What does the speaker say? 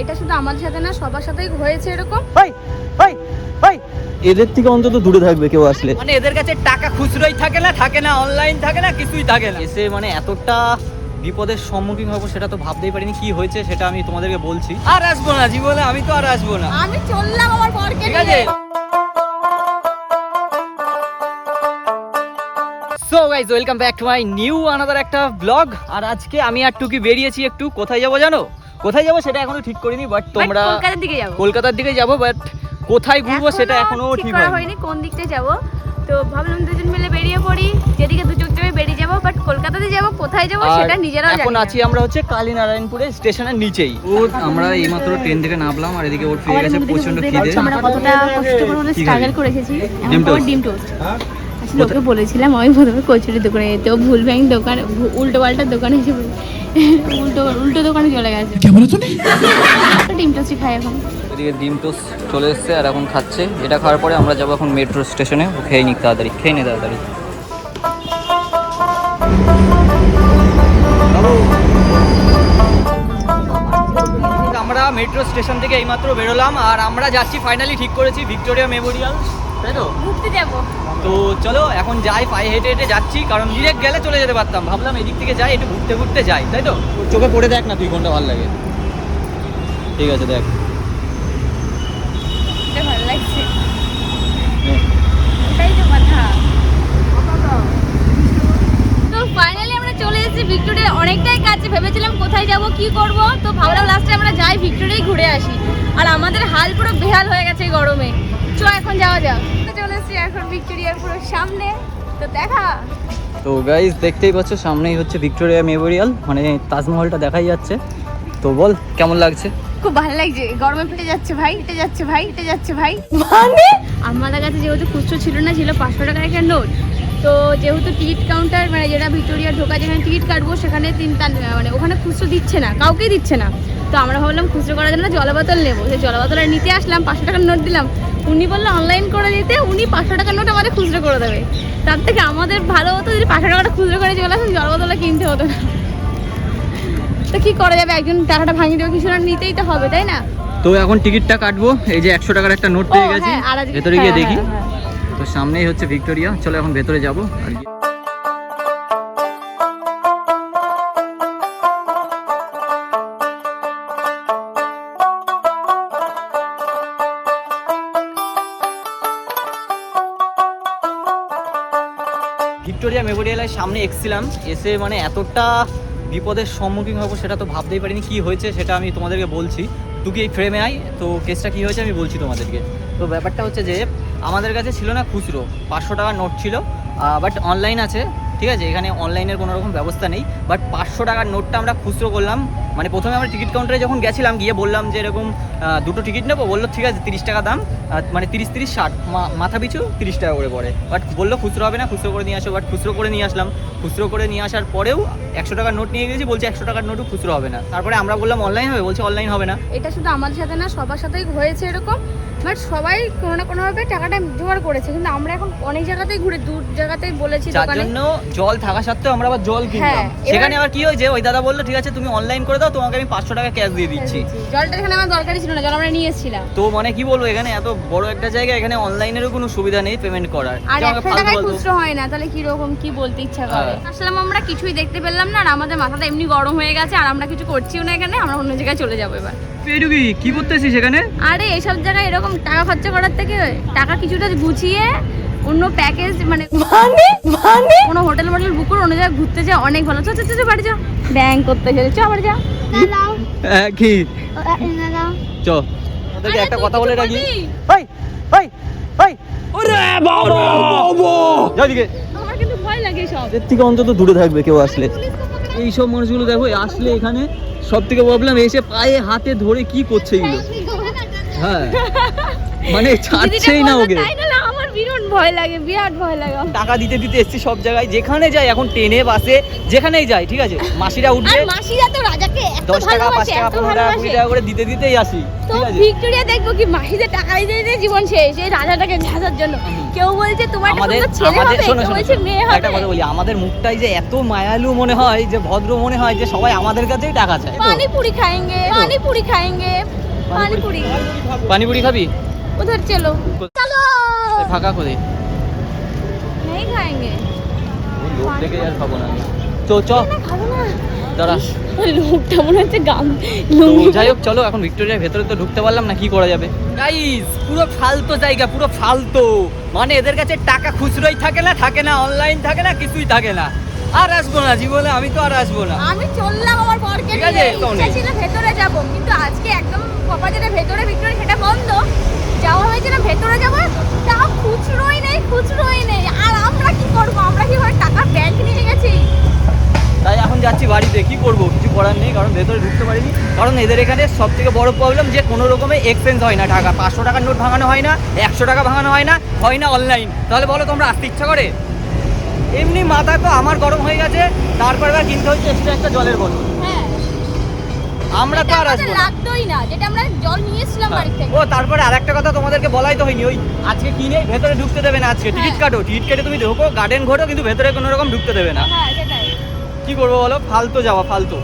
এটা শুধু আমাদের সাথে না সবার সাথেই হয়েছে এরকম। ভাই ভাই ভাই। এদের থেকে অন্তত দূরে থাকবে কেউ আসলে। মানে এদের কাছে টাকা খুচরোই থাকে না থাকে না অনলাইন থাকে না কিছুই থাকে না। এসে মানে এতটা বিপদের সম্মুখীন হব সেটা তো ভাবতেই পারিনি কি হয়েছে সেটা আমি তোমাদেরকে বলছি। আর আসব না জীবনে আমি তো আর আসব না। আমি চললাম আমার বরকে ঠিক আছে so guys welcome back to my new another একটা ব্লগ আর আজকে আমি আর টুকি বেরিয়েছি একটু কোথায় যাব জানো? কোথায় যাব সেটা এখনও ঠিক করিনি বাট তোমরা কলকাতার দিকে যাব। কলকাতার দিকে যাব বাট কোথায় ঘুরবো সেটা এখনও ঠিক করা হয়নি। কোন দিকটা যাব। তো ভাবলাম দুজন মিলে বেরিয়ে পড়ি যেদিকে দু চোখ যাবে বেরিয়ে যাব বাট কলকাতাতে যাব কোথায় যাব সেটা নিজেরাও জানি এখন আছি আমরা হচ্ছে কালীনারায়ণপুরে স্টেশনের নিচেই। ও আমরা এইমাত্র ট্রেন থেকে নামলাম আর এদিকে ওর আমাদের গেছে প্রচণ্ড খিদে। আমরা কতটা কষ্ট করে কি স্ট্রাগল করে এসেছি। ডিম টোস্ট আসলে ওকে বলেছিলাম আমি প্রথমে কচুরি দোকানে যেতে ও ভুল ভ্যাং দোকান উল্টো পাল্টা দোকানে এসে উল্টো উল্টো দোকানে চলে গেছে। তো ডিম টোস্টই খাই এখন। এদিকে ডিম টোস্ট চলে এসেছে আর এখন খাচ্ছে। এটা খাওয়ার পরে আমরা যাব এখন মেট্রো স্টেশনে। ও খেয়ে নিক তাড়াতাড়ি খেয়ে নে তাড়াতাড়ি। আমরা মেট্রো স্টেশন থেকে এইমাত্র বেরোলাম আর আমরা যাচ্ছি ফাইনালি ঠিক করেছি ভিক্টোরিয়া মেমোরিয়াল। তাই তো? ঘুরতে যাব। তো চলো এখন যাই পায়ে হেঁটে হেঁটে যাচ্ছি কারণ ডিরেক্ট গেলে চলে যেতে পারতাম। ভাবলাম এদিক থেকে যাই একটু ঘুরতে ঘুরতে যাই তাই তো? চোখে পড়ে দেখ না তুই কোনটা ভালো লাগে। ঠিক আছে দেখ। ভালো লাগছে। এটাই তো কথা। ফাইনালি আমরা চলে এসেছি ভিক্টোরিয়া অনেকটাই কাছে। ভেবেছিলাম কোথায় যাব কি করব? তো ভাবলাম লাস্টে আমরা যাই ভিক্টোরিয়াই ঘুরে আসি। আর আমাদের হাল পুরো বেহাল হয়ে গেছে গরমে। চ এখন যাওয়া যাক। এসেছি এখন ভিক্টোরিয়ার পুরো সামনে। তো দেখা। তো গাইজ দেখতেই পাচ্ছ সামনেই হচ্ছে ভিক্টোরিয়া মেমোরিয়াল মানে তাজমহলটা দেখাই যাচ্ছে। তো বল কেমন লাগছে? খুব ভালো লাগছে। গরমে ফেটে যাচ্ছে ভাই হেঁটে যাচ্ছে ভাই হেঁটে যাচ্ছে ভাই। মানে? আমাদের কাছে যেহেতু খুচরো ছিল না ছিল পাঁচশো টাকার একটা নোট তো যেহেতু টিকিট কাউন্টার মানে যেটা ভিক্টোরিয়া ঢোকা যেখানে টিকিট কাটবো সেখানে তিন মানে ওখানে খুচরো দিচ্ছে না কাউকেই দিচ্ছে না। তো আমরা ভাবলাম খুচরো করার জন্য জল বোতল নেব। সেই জল নিতে আসলাম পাঁচশো টাকার নোট দিলাম। উনি বলল অনলাইন করে দিতে উনি পাঁচশো টাকার নোট আমাদের খুচরো করে দেবে। তার থেকে আমাদের ভালো হতো যদি পাঁচশো টাকাটা খুচরো করে চলে আসেন জল বোতলটা কিনতে হতো না। তো কি করা যাবে? একজন টাকাটা ভাঙিয়ে দেবে কিছু না নিতেই তো হবে তাই না? তো এখন টিকিটটা কাটবো এই যে একশো টাকার একটা নোট পেয়ে গেছি হ্যাঁ, ভেতরে গিয়ে হ্যাঁ, দেখি। হ্যাঁ। তো সামনেই হচ্ছে ভিক্টোরিয়া চলো এখন ভেতরে যাব আর ভিক্টোরিয়া মেমোরিয়ালের সামনে এসেছিলাম। এসে মানে এতটা বিপদের সম্মুখীন হব সেটা তো ভাবতেই পারিনি কি হয়েছে সেটা আমি তোমাদেরকে বলছি। তুকি এই ফ্রেমে আই তো কেসটা কি হয়েছে আমি বলছি তোমাদেরকে। তো ব্যাপারটা হচ্ছে যে, আমাদের কাছে ছিল না খুচরো। পাঁচশো টাকার নোট ছিল বাট অনলাইন আছে, ঠিক আছে? এখানে অনলাইনের কোনো রকম ব্যবস্থা নেই। বাট পাঁচশো টাকার নোটটা আমরা খুচরো করলাম। মানে প্রথমে আমরা টিকিট কাউন্টারে যখন গেছিলাম গিয়ে বললাম যে এরকম দুটো টিকিট নেব বলল ঠিক আছে তিরিশ টাকা দাম মানে তিরিশ তিরিশ ষাট মাথা পিছু তিরিশ টাকা করে পড়ে। বাট বলল খুচরো হবে না খুচরো করে নিয়ে আসো। বাট খুচরো করে নিয়ে আসলাম। খুচরো করে নিয়ে আসার পরেও একশো টাকার নোট নিয়ে গেছি বলছে একশো টাকার নোটও খুচরো হবে না। তারপরে আমরা বললাম অনলাইন হবে? বলছে অনলাইন হবে না। এটা শুধু আমাদের সাথে না সবার সাথেই হয়েছে এরকম। বাট সবাই কোনো না কোনোভাবে টাকাটা জোগাড় করেছে। কিন্তু আমরা এখন অনেক জায়গাতেই ঘুরে দূর জায়গাতেই বলেছি যার জন্য জল থাকা সত্ত্বেও আমরা আবার জল কিনলাম। হ্যাঁ, সেখানে আবার কি হয়েছে? ওই দাদা বলল ঠিক আছে তুমি অনলাইন করে দাও তোমাকে আমি পাঁচশো টাকা ক্যাশ দিয়ে দিচ্ছি। জলটা এখানে আমার দরকারই ছিল না জল আমরা নিয়ে এসেছিলাম। তো মানে কি বলব এখানে এত বড় একটা জায়গা এখানে অনলাইনেরও কোনো সুবিধা নেই পেমেন্ট করার। আর একশো টাকায় খুচরো হয় না তাহলে কি রকম কি বলতে ইচ্ছা করে? হ্যাঁ। আসলাম আমরা কিছুই দেখতে পেলাম না আর আমাদের মাথাটা এমনি গরম হয়ে গেছে আর আমরা কিছু করছিও না এখানে আমরা অন্য জায়গায় চলে যাব এবার। পেটুকি কি করতেছিস সেখানে আরে এসব জায়গায় এরকম টাকা খরচা করার থেকে টাকা কিছুটা গুছিয়ে অন্য প্যাকেজ মানে মানে? মানে? কোনো হোটেল মোটেল বুক করে অন্য জায়গায় ঘুরতে যা অনেক ভালো। চ চ, চ চ, বাড়ি যা ব্যাংক করতে চলে চ বাড়ি যা কি? চ। তোদেরকে একটা কথা বলে রাখি। ভাই ভাই ভাই ওরে বাবা! যাও দিকে আমার কিন্তু ভয় লাগে সব। এদের থেকে অন্তত দূরে থাকবে কেউ আসলে। এই সব মানুষগুলো দেখো আসলে এখানে সব থেকে প্রবলেম এসে পায়ে হাতে ধরে কি করছে এগুলো? হ্যাঁ। মানে ছাড়ছেই না ওকে তাই না আমার ভীষণ ভয় লাগে বিরাট ভয় লাগে। টাকা দিতে দিতে এসেছি সব জায়গায়। যেখানে যাই এখন ট্রেনে বাসে যেখানেই যাই ঠিক আছে? মাসিরা উঠবে। মাসিরা তো রাজাকে এত টাকা 5 টাকা 15 টাকা 20 টাকা করে দিতে দিতেই আসি তো ভিক্টোরিয়া দেখব কি মাসিদের টাকা দিতে দিতে জীবন শেষ এই রাজাটাকে ঘাসার জন্য। কেউ বলছে তোমার আমাদের ছেলে হবে? কেউ মেয়ে হবে। একটা কথা বলি আমাদের মুখটাই যে এত মায়ালু মনে হয় যে ভদ্র মনে হয় যে সবাই আমাদের কাছেই টাকা চায় পানি পুরি খাएंगे পানি পুরি খাएंगे পানি পুরি পানি পুরি খাবি? উধার চলো। ফাঁকা করে नहीं खाएंगे ওই লোক দেখে আর খাবো না আমি। তো চ না খাবো না দাঁড়া লোকটা মনে হচ্ছে গাম তো লুঙ্গি যাই হোক চলো এখন ভিক্টোরিয়ার ভেতরে তো ঢুকতে পারলাম না কি করা যাবে গাইস পুরো ফালতু জায়গা পুরো ফালতু মানে এদের কাছে টাকা খুচরোই থাকে না থাকে না অনলাইন থাকে না কিছুই থাকে না আর আসবো না জীবনে আমি তো আর আসবো না আমি চললাম আমার বরকে ঠিক আছে, নিয়ে তো ইচ্ছা নেই। ছিল ভেতরে যাব কিন্তু আজকে একদম কপা যেটা ভেতরে ভিক্টোরিয়া সেটা বন্ধ যাওয়া হয়েছে না, ভেতরে যাব? তাও খুচরোই নেই খুচরোই নেই। আর আমরা কি করব? আমরা কি করে টাকা ব্যাংক নিয়ে গেছি? তাই এখন যাচ্ছি বাড়িতে। কি করব? কিছু করার নেই, কারণ ভেতরে ঢুকতে পারিনি। কারণ এদের এখানে সব থেকে বড় প্রবলেম যে কোনো রকমের এক্সচেঞ্জ হয় না টাকা। পাঁচশো টাকার নোট ভাঙানো হয় না, একশো টাকা ভাঙানো হয় না হয় না অনলাইন তাহলে বলো তোমরা, আসতে ইচ্ছা করে? এমনি মাথা তো আমার গরম হয়ে গেছে, তারপর এবার কিনতে হচ্ছে এক্সট্রা একটা জলের বোতল। আমরা তো আর আসব লাগতোই না যেটা আমরা জল নিয়েছিলাম বাড়ি থেকে। ও তারপরে আরেকটা কথা তোমাদেরকে বলাই তো হয়নি ওই আজকে কিনে ভেতরে ঢুকতে দেবে না আজকে? টিকিট হ্যাঁ। কাটো টিকিট কেটে তুমি ঢোকো গার্ডেন ঘোরো কিন্তু ভেতরে কোনো রকম ঢুকতে দেবে না। হ্যাঁ সেটাই। কি করব বলো? ফালতু যাওয়া ফালতু।